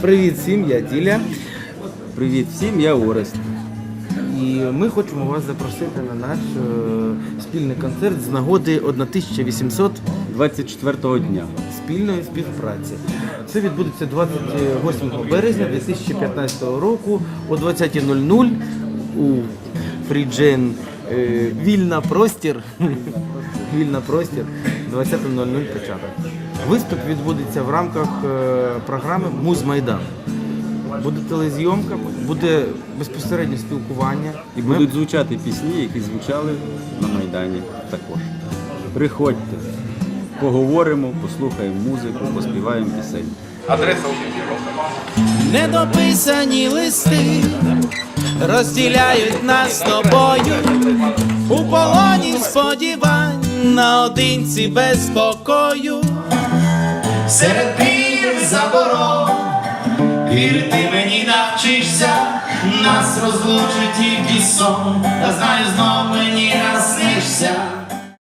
Привіт всім, я Діля. Привіт всім, я Орест. І ми хочемо вас запросити на наш е, спільний концерт з нагоди 1800 24-го дня. спільної співпраці. Це відбудеться 28 березня 2015 року о 20.00 у Фріджен е, Вільна простір. Вільна простір 20.00 початок. Виступ відбудеться в рамках е, програми Муз Майдан. Буде телезйомка, буде безпосереднє спілкування. І Ми- будуть звучати пісні, які звучали на Майдані також. Приходьте, поговоримо, послухаємо музику, поспіваємо пісень. Адреса Недописані листи розділяють нас з тобою у полоні сподівань наодинці без спокою. Серед пір заборон вірити мені навчишся, нас розлучить тільки сон, та знаю знов мені наснишся.